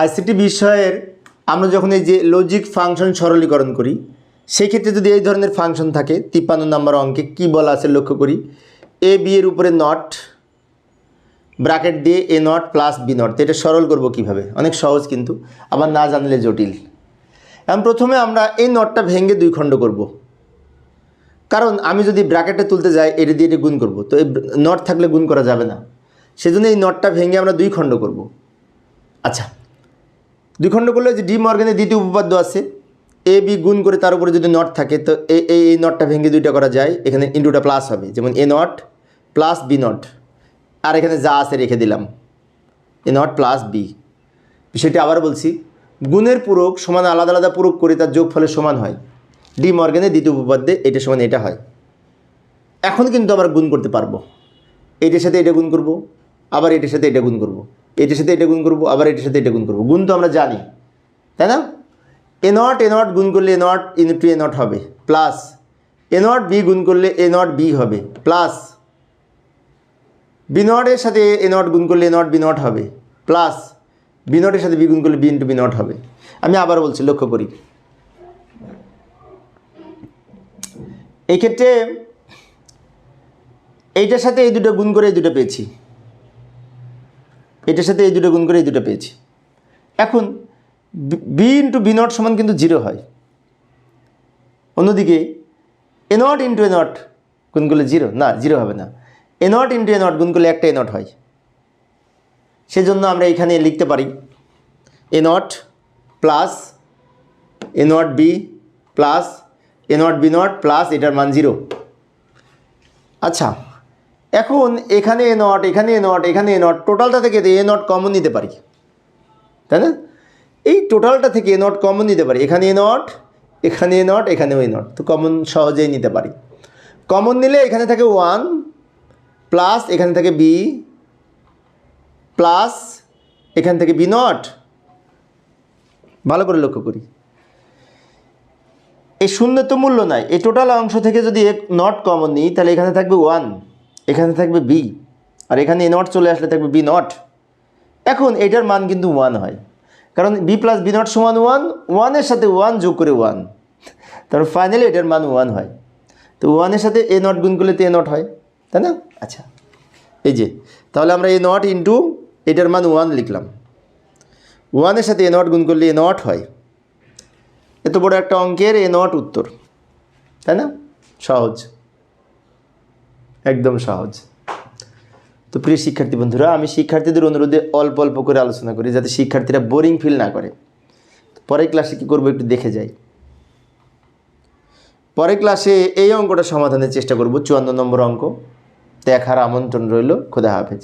ICT বিষয়ের আমরা যখন এই যে লজিক ফাংশন সরলীকরণ করি সেই ক্ষেত্রে যদি এই ধরনের ফাংশন থাকে, তিপ্পান্ন নম্বর অঙ্কে কি বলা আছে লক্ষ্য করি? এ বি এর উপরে নট ব্র্যাকেট দিয়ে A naught plus B naught এটা সরল করব কীভাবে? অনেক সহজ কিন্তু, আবার না জানলে জটিল। এখন প্রথমে আমরা এই নটটা ভেঙে দুই খণ্ড করব। কারণ আমি যদি ব্র্যাকেটে তুলতে যাই, এটা দিয়ে এটা গুণ করব, তো এই নট থাকলে গুণ করা যাবে না। সেজন্য এই নটটা ভেঙে আমরা দুই খণ্ড করব। আচ্ছা দুই খণ্ড করলে যে ডি মর্গানের দ্বিতীয় উপপাদ্য আছে। এ, বি গুণ করে তার উপরে যদি নট থাকে, তো এ এই নটটা ভেঙে দুইটা করা যায়। এখানে ইন্টুটা প্লাস হবে। যেমন A naught plus B naught. আর এখানে যা আছে রেখে দিলাম। A naught plus B. বিষয়টি আবার বলছি, গুণের পূরক সমান আলাদা আলাদা পূরক করে তার যোগফলের সমান হয়। ডি মর্গানের দ্বিতীয় উপপাদ্যে এটা সমান এটা হয়। এখন কিন্তু আমরা গুণ করতে পারব। এটার সাথে এটা গুণ করব, আবার এটার সাথে এটা গুণ করব। এটার সাথে এটা গুণ করব, আবার এটার সাথে এটা গুণ করব। গুণ তো আমরা জানি, তাই না? এ নট এ নট গুণ করলে A naught into A naught হবে প্লাস এ নট বি গুণ করলে এ নট বি হবে প্লাস বি নটের সাথে এ নট গুণ করলে এ নট বি নট হবে প্লাস বি নটের সাথে বি গুণ করলে বি ইন্টু বি নট হবে। আমি আবার বলছি, লক্ষ্য করি। এই ক্ষেত্রে এইটার সাথে এই দুটো গুণ করে এই দুটো পেয়েছি। এটার সাথে এই দুটো গুণ করে এই দুটো পেয়েছি। এখন বি ইন্টু বি নট সমান কিন্তু জিরো হয়। অন্যদিকে A naught into A naught গুণ করলে জিরো না জিরো হবে না। A naught into A naught গুণ করলে একটা এ নট হয়। সেজন্য আমরা এখানে লিখতে পারি A naught plus A naught B plus A naught B naught plus এটার মান জিরো আচ্ছা এখন এখানে এ নট এখানে এ নট এখানে এ নট টোটালটা থেকে এ নট কমন নিতে পারি। তাই না? এই টোটালটা থেকে এ নট কমন নিতে পারি। এখানে এ নট এখানে এ নট এখানেও এ নট তো কমন সহজেই নিতে পারি। কমন নিলে এখানে থাকে ওয়ান প্লাস এখানে থাকে বি প্লাস এখান থেকে বি নট ভালো করে লক্ষ্য করি। এই শূন্য তো মূল্য নাই। এই টোটাল অংশ থেকে যদি নট কমন নিই, তাহলে এখানে থাকবে ওয়ান এখানে থাকবে বি আর এখানে এ নট চলে আসলে থাকবে বি নট এখন এটার মান কিন্তু ওয়ান হয়। কারণ বি প্লাস বি নট সমান ওয়ান ওয়ানের সাথে ওয়ান যোগ করে ওয়ান তারপর ফাইনালি এটার মান ওয়ান হয়। তো ওয়ানের সাথে এ নট গুণ করলে তো এ নট হয়, তাই না? আচ্ছা এই যে, তাহলে আমরা এ নট ইন্টু এটার মান ওয়ান লিখলাম। ওয়ানের সাথে এ নট গুণ করলে এ নট হয়। এত বড় একটা অঙ্কের এ নট উত্তর, তাই না? সহজ। একদম সহজ। তো প্রিয় শিক্ষার্থী বন্ধুরা, আমি শিক্ষার্থীদের অনুরোধে অল্প অল্প করে আলোচনা করি যাতে শিক্ষার্থীরা বোরিং ফিল না করে। পরের ক্লাসে কী করব একটু দেখে যাই। পরের ক্লাসে এই অঙ্কটা সমাধানের চেষ্টা করব, চুয়ান্ন নম্বর অঙ্ক। দেখার আমন্ত্রণ রইল, খোদা হাফেজ।